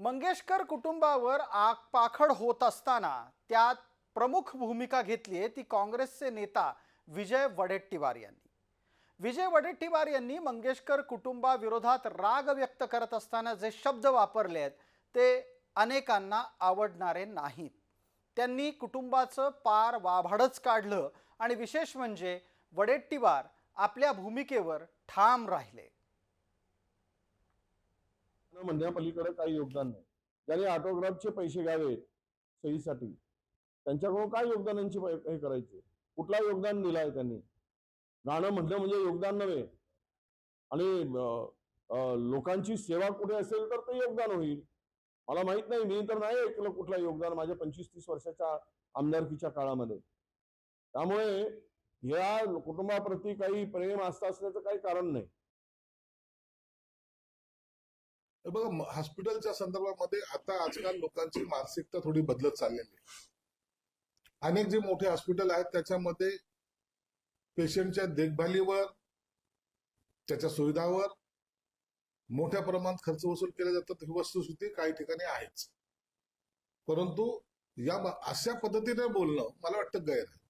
मंगेशकर कुटुंबावर आग पाखड होत असताना त्यात प्रमुख भूमिका घेतली आहे ती काँग्रेसचे नेता विजय वडेट्टीवार यांनी. विजय वडेट्टीवार यांनी मंगेशकर कुटुंबाविरोधात राग व्यक्त करत असताना जे शब्द वापरले आहेत ते अनेकांना आवडणारे नाहीत. त्यांनी कुटुंबाचं पार वाभाडच काढलं आणि विशेष म्हणजे वडेट्टीवार आपल्या भूमिकेवर ठाम राहिले. म्हणण्यापलीकडे काही योगदान नाही. ज्याने ऑटोग्राफचे पैसे घ्यावे सहीसाठी त्यांच्याकडून काय योगदानांची हे करायचे? कुठला योगदान दिलाय त्यांनी? गाणं म्हटलं म्हणजे योगदान नव्हे. आणि लोकांची सेवा कुठे असेल तर ते योगदान होईल. मला माहीत नाही मी तर नाही ऐकलं कुठलं योगदान माझ्या पंचवीस तीस वर्षाच्या आमदारकीच्या काळामध्ये. त्यामुळे या कुटुंबाप्रती काही प्रेम आस्था असण्याचं काही कारण नाही. तर बघा हॉस्पिटलच्या संदर्भामध्ये आता आजकाल लोकांची मानसिकता थोडी बदलत चाललेली आहे. अनेक जे मोठे हॉस्पिटल आहेत त्याच्यामध्ये पेशंटच्या देखभालीवर त्याच्या सुविधावर मोठ्या प्रमाणात खर्च वसूल केला जातात. ही वस्तुस्थिती काही ठिकाणी आहेच. परंतु या अशा पद्धतीने बोलणं मला वाटतं गैर आहे.